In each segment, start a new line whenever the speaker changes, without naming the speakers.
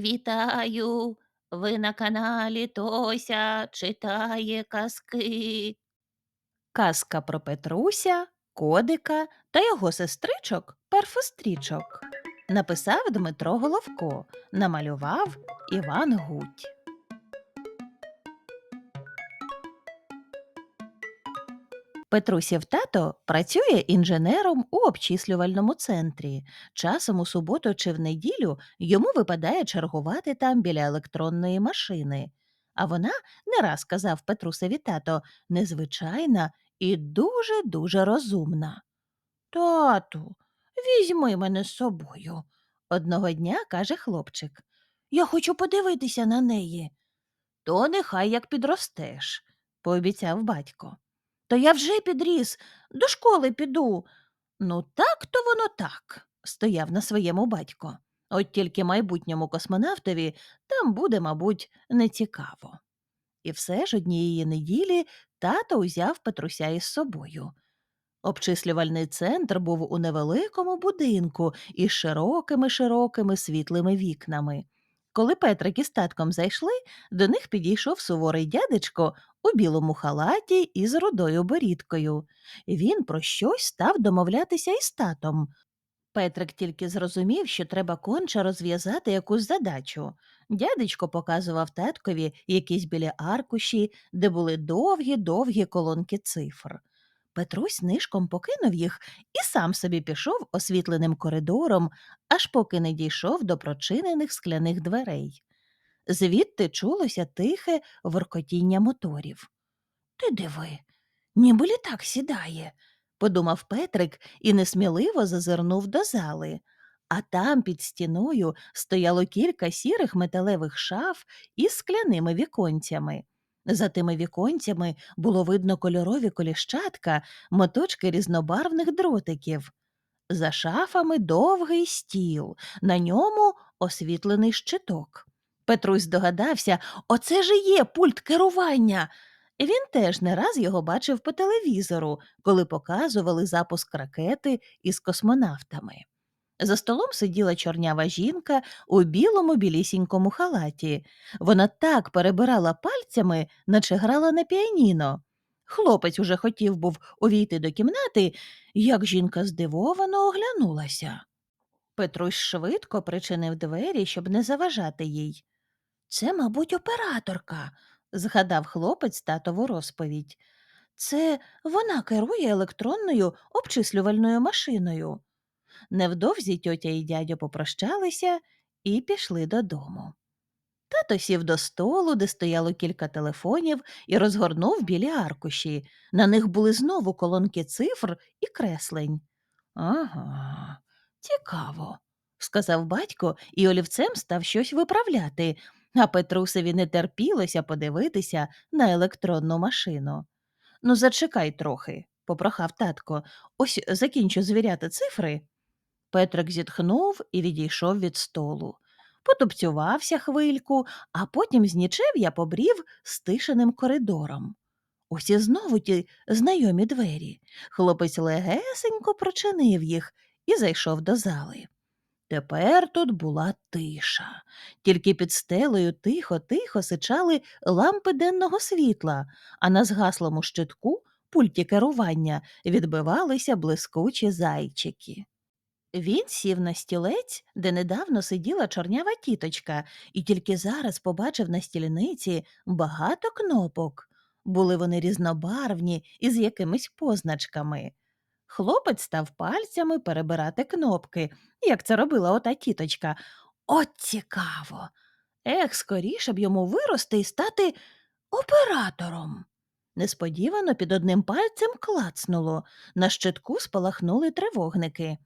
Вітаю! Ви на каналі Тося читає казки. Казка про Петруся, Кодика та його сестричок перфострічок. Написав Дмитро Головко, намалював Іван Гуть. Петрусів тато працює інженером у обчислювальному центрі. Часом у суботу чи в неділю йому випадає чергувати там біля електронної машини. А вона не раз казав Петрусеві тато, незвичайна і дуже дуже розумна. Тату, візьми мене з собою. Одного дня каже хлопчик. Я хочу подивитися на неї. То нехай як підростеш, пообіцяв батько. То я вже підріс, до школи піду. Ну, так то воно так, стояв на своєму батько. От тільки майбутньому космонавтові там буде, мабуть, нецікаво. І все ж однієї неділі тато узяв Петруся із собою. Обчислювальний центр був у невеликому будинку із широкими широкими світлими вікнами. Коли Петрик із татком зайшли, до них підійшов суворий дядечко у білому халаті із рудою борідкою. Він про щось став домовлятися із татом. Петрик тільки зрозумів, що треба конче розв'язати якусь задачу. Дядечко показував таткові якісь білі аркуші, де були довгі довгі колонки цифр. Петрусь нишком покинув їх і сам собі пішов освітленим коридором, аж поки не дійшов до прочинених скляних дверей. Звідти чулося тихе воркотіння моторів. Ти диви, ніби літак сідає, подумав Петрик і несміливо зазирнув до зали. А там під стіною стояло кілька сірих металевих шаф із скляними віконцями. За тими віконцями було видно кольорові коліщатка, моточки різнобарвних дротиків. За шафами довгий стіл, на ньому освітлений щиток. Петрусь здогадався, оце ж і є пульт керування. Він теж не раз його бачив по телевізору, коли показували запуск ракети із космонавтами. За столом сиділа чорнява жінка у білому білісінькому халаті. Вона так перебирала пальцями, наче грала на піаніно. Хлопець уже хотів був увійти до кімнати, як жінка здивовано оглянулася. Петрусь швидко причинив двері, щоб не заважати їй. Це, мабуть, операторка, згадав хлопець татову розповідь. Це вона керує електронною обчислювальною машиною. Невдовзі тьотя і дядьо попрощалися і пішли додому. Тато сів до столу, де стояло кілька телефонів, і розгорнув білі аркуші. На них були знову колонки цифр і креслень. Ага, цікаво, сказав батько і олівцем став щось виправляти, а Петрусеві не терпілося подивитися на електронну машину. Ну, зачекай трохи, попрохав татко. Ось закінчу звіряти цифри. Петрик зітхнув і відійшов від столу. Потупцювався хвильку, а потім з нічев'я побрів стишеним коридором. Ось і знову ті знайомі двері. Хлопець легесенько прочинив їх і зайшов до зали. Тепер тут була тиша, тільки під стелею тихо-тихо сичали лампи денного світла, а на згаслому щитку пульті керування відбивалися блискучі зайчики. Він сів на стілець, де недавно сиділа чорнява тіточка, і тільки зараз побачив на стільниці багато кнопок. Були вони різнобарвні і з якимись позначками. Хлопець став пальцями перебирати кнопки, як це робила ота тіточка. От цікаво. Ех, скоріше б йому вирости і стати оператором. Несподівано під одним пальцем клацнуло, на щитку спалахнули тривогники.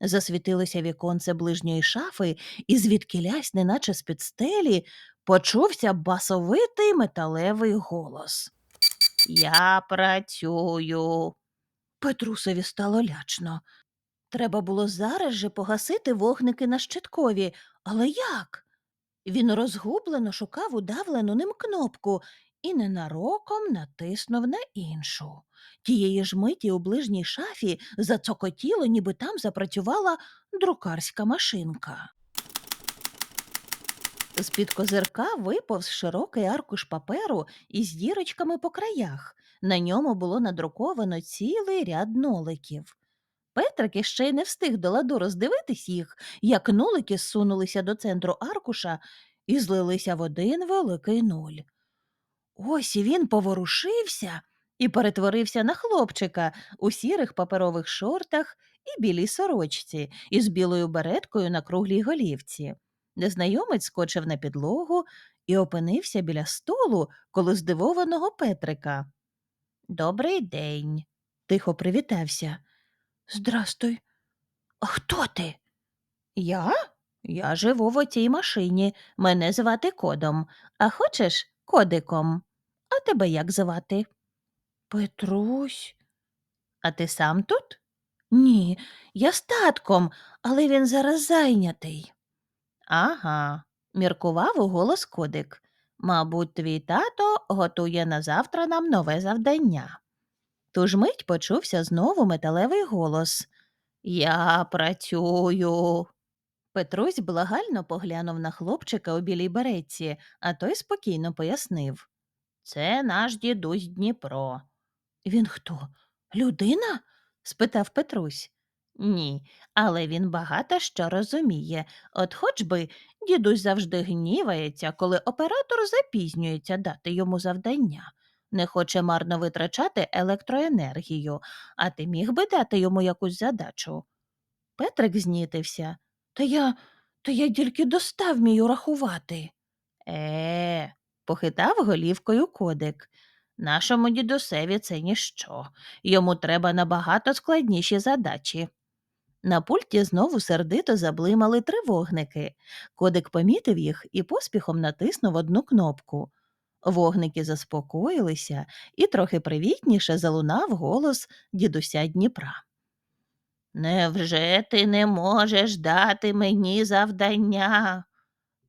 Засвітилося віконце ближньої шафи, і звідкілясь, неначе з-під стелі, почувся басовитий металевий голос. Я працюю. Петрусові стало лячно. Треба було зараз же погасити вогники на щиткові, але як? Він розгублено шукав удавлену ним кнопку і ненароком натиснув на іншу. Тієї ж миті у ближній шафі зацокотіло, ніби там запрацювала друкарська машинка. З-під козирка виповз широкий аркуш паперу із дірочками по краях. На ньому було надруковано цілий ряд ноликів. Петрик іще й не встиг до ладу роздивитись їх, як нулики зсунулися до центру аркуша і злилися в один великий нуль. Ось і він поворушився і перетворився на хлопчика у сірих паперових шортах і білій сорочці із білою береткою на круглій голівці. Незнайомець скочив на підлогу і опинився біля столу коло здивованого Петрика. Добрий день, тихо привітався. Здрастуй. А хто ти? Я? Я живу в отій машині. Мене звати Кодом. А хочеш кодиком? А тебе як звати? Петрусь. А ти сам тут? Ні, я з татком, але він зараз зайнятий. Ага, міркував у голос кодик. Мабуть, твій тато готує на завтра нам нове завдання. Ту ж мить почувся знову металевий голос. Я працюю. Петрусь благально поглянув на хлопчика у білій беретці, а той спокійно пояснив. Це наш дідусь Дніпро. Він хто? Людина? спитав Петрусь. Ні, але він багато що розуміє. От хоч би дідусь завжди гнівається, коли оператор запізнюється дати йому завдання. Не хоче марно витрачати електроенергію, а ти міг би дати йому якусь задачу. Петрик знітився. Та я, та я тільки достав вмію рахувати. Е, похитав голівкою кодик. Нашому дідусеві це ніщо. Йому треба набагато складніші задачі. На пульті знову сердито заблимали три вогники. Кодик помітив їх і поспіхом натиснув одну кнопку. Вогники заспокоїлися, і трохи привітніше залунав голос дідуся Дніпра. Невже ти не можеш дати мені завдання?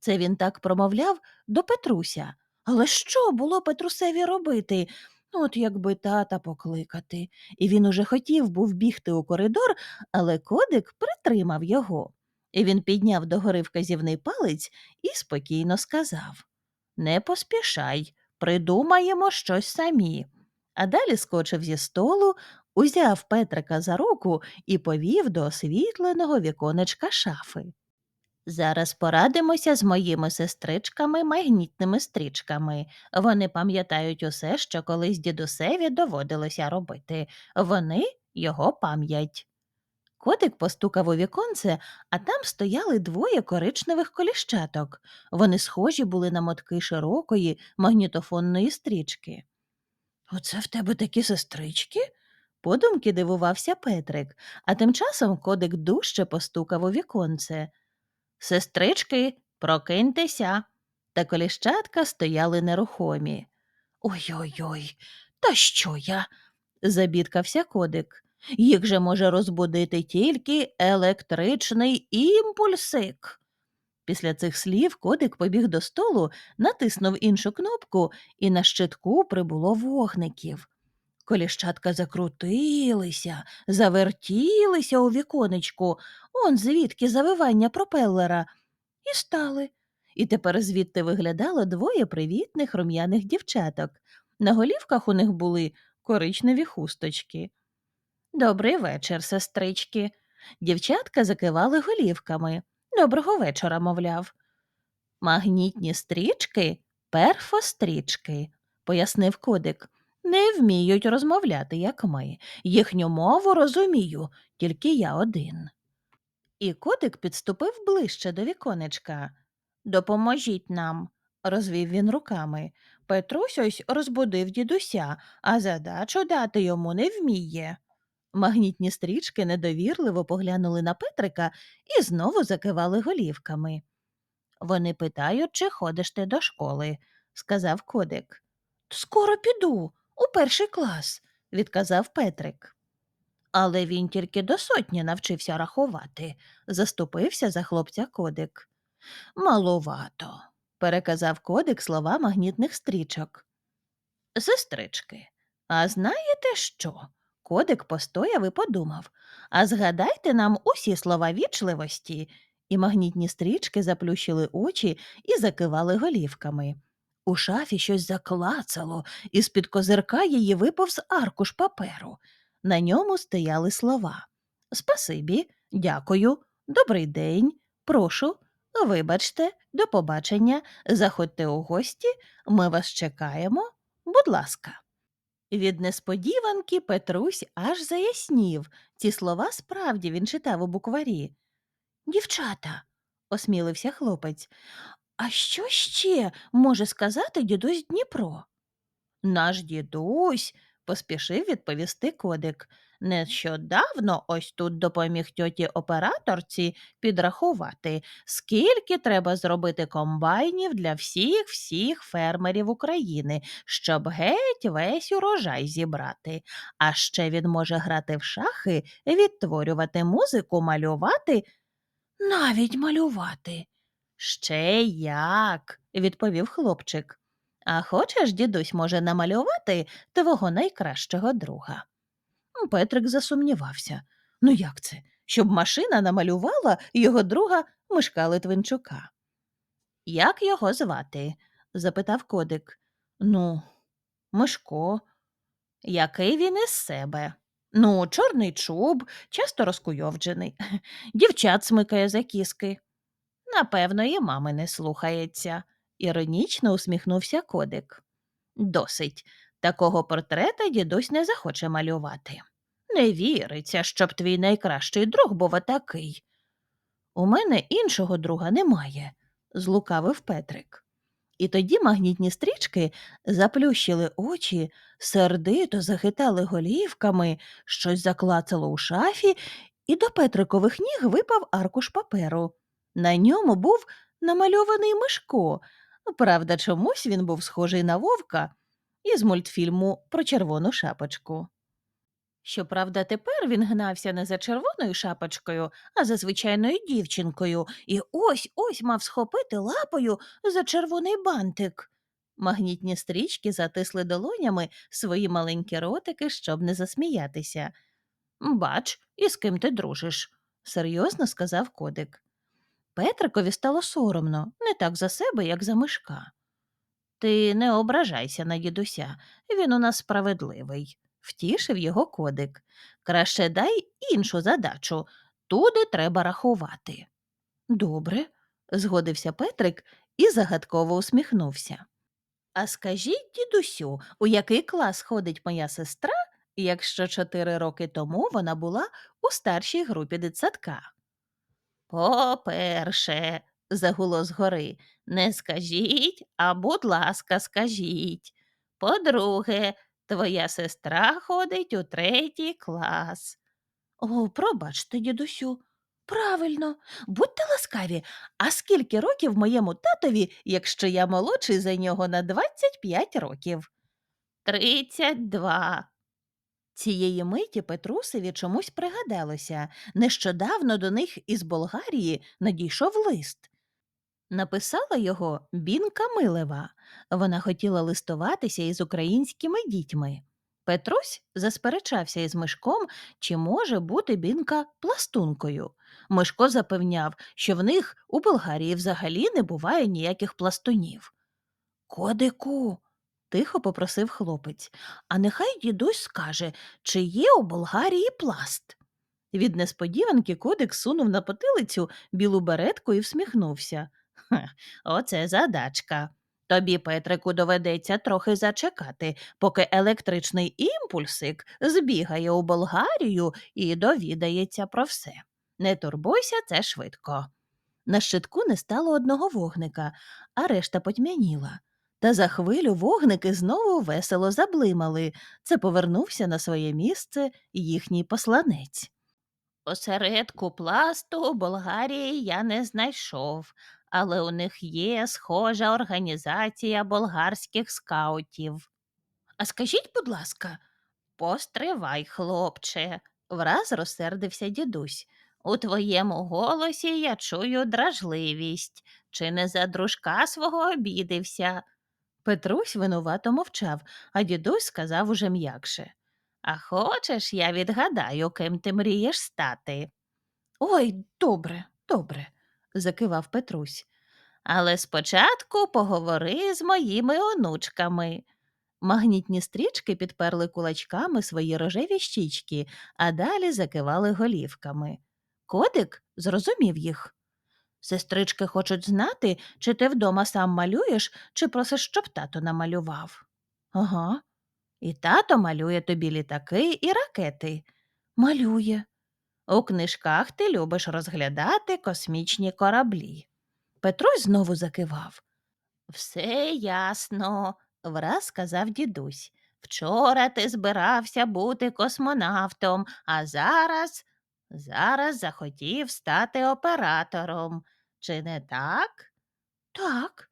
Це він так промовляв до Петруся. Але що було Петрусеві робити? От якби тата покликати. І він уже хотів був бігти у коридор, але кодик притримав його. І він підняв догори вказівний палець і спокійно сказав Не поспішай, придумаємо щось самі. А далі скочив зі столу, узяв Петрика за руку і повів до освітленого віконечка шафи. Зараз порадимося з моїми сестричками магнітними стрічками. Вони пам'ятають усе, що колись дідусеві доводилося робити. Вони його пам'ять. Котик постукав у віконце, а там стояли двоє коричневих коліщаток. Вони схожі були на мотки широкої магнітофонної стрічки. Оце в тебе такі сестрички? Подумки дивувався Петрик, а тим часом кодик дужче постукав у віконце. Сестрички, прокиньтеся. Та коліщатка стояли нерухомі. Ой-ой-ой, та що я? забідкався кодик. Їх же може розбудити тільки електричний імпульсик. Після цих слів кодик побіг до столу, натиснув іншу кнопку, і на щитку прибуло вогників. Коліщатка закрутилися, завертілися у віконечку, он звідки завивання пропелера, і стали. І тепер звідти виглядало двоє привітних рум'яних дівчаток. На голівках у них були коричневі хусточки. Добрий вечір, сестрички. Дівчатка закивали голівками. Доброго вечора, мовляв. Магнітні стрічки перфострічки, пояснив кодик. Не вміють розмовляти, як ми. Їхню мову розумію, тільки я один. І котик підступив ближче до віконечка. Допоможіть нам, розвів він руками. Петрусь ось розбудив дідуся, а задачу дати йому не вміє. Магнітні стрічки недовірливо поглянули на Петрика і знову закивали голівками. Вони питають, чи ходиш ти до школи, сказав кодик. Скоро піду, у перший клас, відказав Петрик. Але він тільки до сотні навчився рахувати, заступився за хлопця кодик. Маловато, переказав кодик слова магнітних стрічок. Сестрички, а знаєте що? Кодик постояв і подумав. А згадайте нам усі слова вічливості і магнітні стрічки заплющили очі і закивали голівками. У шафі щось заклацало, і з-під козирка її виповз аркуш паперу. На ньому стояли слова Спасибі, дякую, добрий день, прошу, вибачте, до побачення, заходьте у гості, ми вас чекаємо, будь ласка. Від несподіванки Петрусь аж заяснів. Ці слова справді він читав у букварі. Дівчата, осмілився хлопець, а що ще може сказати дідусь Дніпро? Наш дідусь, поспішив відповісти кодик. Нещодавно ось тут допоміг тьоті операторці підрахувати, скільки треба зробити комбайнів для всіх всіх фермерів України, щоб геть весь урожай зібрати. А ще він може грати в шахи, відтворювати музику, малювати, навіть малювати. Ще як, відповів хлопчик. А хочеш, дідусь може намалювати твого найкращого друга? Петрик засумнівався. Ну як це? Щоб машина намалювала його друга Мишка Литвинчука. Як його звати? запитав кодик. Ну, Мишко. Який він із себе? Ну, чорний чуб, часто розкуйовджений, дівчат смикає за кіски. Напевно, і мами не слухається, іронічно усміхнувся кодик. Досить. Такого портрета дідусь не захоче малювати. Не віриться, щоб твій найкращий друг був отакий. У мене іншого друга немає, злукавив Петрик. І тоді магнітні стрічки заплющили очі, сердито захитали голівками, щось заклацало у шафі, і до Петрикових ніг випав аркуш паперу. На ньому був намальований Мишко. Правда, чомусь він був схожий на вовка із мультфільму про червону шапочку. Щоправда, тепер він гнався не за червоною шапочкою, а за звичайною дівчинкою, і ось ось мав схопити лапою за червоний бантик. Магнітні стрічки затисли долонями свої маленькі ротики, щоб не засміятися. Бач, і з ким ти дружиш, серйозно сказав кодик. Петрикові стало соромно, не так за себе, як за мишка. Ти не ображайся на дідуся, він у нас справедливий, втішив його кодик. Краще дай іншу задачу. Туди треба рахувати. Добре, згодився Петрик і загадково усміхнувся. А скажіть, дідусю, у який клас ходить моя сестра, якщо чотири роки тому вона була у старшій групі дитсадка? По-перше, загуло згори, не скажіть, а будь ласка, скажіть. По-друге, твоя сестра ходить у третій клас. О, пробачте, дідусю. Правильно, будьте ласкаві, а скільки років моєму татові, якщо я молодший за нього на 25 років? Тридцять два. Цієї миті Петрусеві чомусь пригадалося. Нещодавно до них із Болгарії надійшов лист. Написала його Бінка Милева. Вона хотіла листуватися із українськими дітьми. Петрусь засперечався із Мишком, чи може бути Бінка пластункою. Мишко запевняв, що в них у Болгарії взагалі не буває ніяких пластунів. Кодику, тихо попросив хлопець, а нехай дідусь скаже, чи є у Болгарії пласт. Від несподіванки кодик сунув на потилицю білу беретку і всміхнувся. «Хе, оце задачка. Тобі, Петрику, доведеться трохи зачекати, поки електричний імпульсик збігає у Болгарію і довідається про все. Не турбуйся, це швидко. На щитку не стало одного вогника, а решта потьмяніла. Та за хвилю вогники знову весело заблимали. Це повернувся на своє місце їхній посланець. Посередку пласту Болгарії я не знайшов, але у них є схожа організація болгарських скаутів. А скажіть, будь ласка, постривай, хлопче, враз розсердився дідусь. У твоєму голосі я чую дражливість. Чи не за дружка свого обідився? Петрусь винувато мовчав, а дідусь сказав уже м'якше. А хочеш, я відгадаю, ким ти мрієш стати? Ой, добре, добре, закивав Петрусь. Але спочатку поговори з моїми онучками. Магнітні стрічки підперли кулачками свої рожеві щічки, а далі закивали голівками. Кодик зрозумів їх. Сестрички хочуть знати, чи ти вдома сам малюєш, чи просиш, щоб тато намалював. Ага. І тато малює тобі літаки і ракети. Малює. У книжках ти любиш розглядати космічні кораблі. Петрусь знову закивав. Все ясно, враз сказав дідусь. Вчора ти збирався бути космонавтом, а зараз, зараз захотів стати оператором. Чи не так? Так.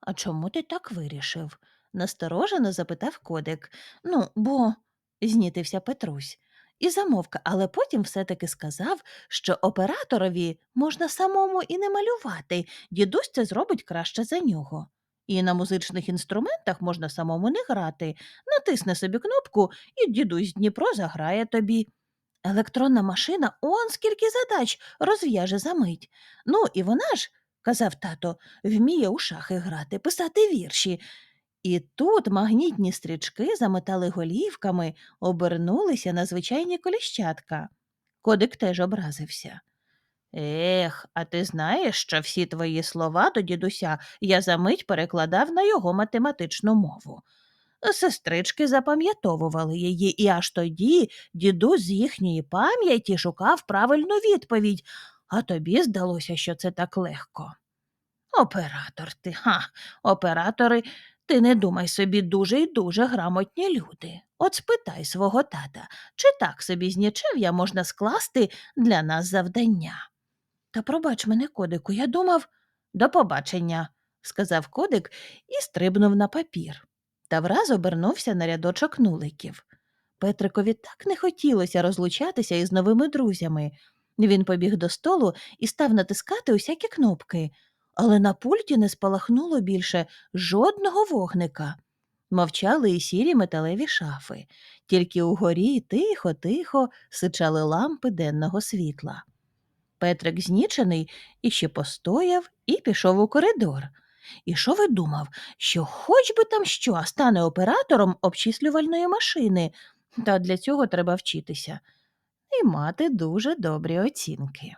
А чому ти так вирішив? насторожено запитав кодик. Ну, бо, знітився Петрусь. І замовка, але потім все-таки сказав, що операторові можна самому і не малювати, дідусь це зробить краще за нього. І на музичних інструментах можна самому не грати. Натисне собі кнопку, і дідусь Дніпро заграє тобі. Електронна машина он скільки задач розв'яже за мить. Ну, і вона ж, казав тато, вміє у шахи грати, писати вірші. І тут магнітні стрічки заметали голівками, обернулися на звичайні коліщатка. Кодик теж образився. Ех, а ти знаєш, що всі твої слова до дідуся я за мить перекладав на його математичну мову. Сестрички запам'ятовували її, і аж тоді дідусь з їхньої пам'яті шукав правильну відповідь, а тобі здалося, що це так легко. Оператор ти, ха, оператори, ти не думай собі дуже й дуже грамотні люди. От спитай свого тата, чи так собі з нічев'я можна скласти для нас завдання. Та пробач мене, кодику, я думав. До побачення, сказав кодик і стрибнув на папір. Та враз обернувся на рядочок нуликів. Петрикові так не хотілося розлучатися із новими друзями. Він побіг до столу і став натискати усякі кнопки, але на пульті не спалахнуло більше жодного вогника. Мовчали і сірі металеві шафи, тільки угорі тихо-тихо сичали лампи денного світла. Петрик знічений іще постояв і пішов у коридор. І думав, що хоч би там що стане оператором обчислювальної машини, та для цього треба вчитися і мати дуже добрі оцінки.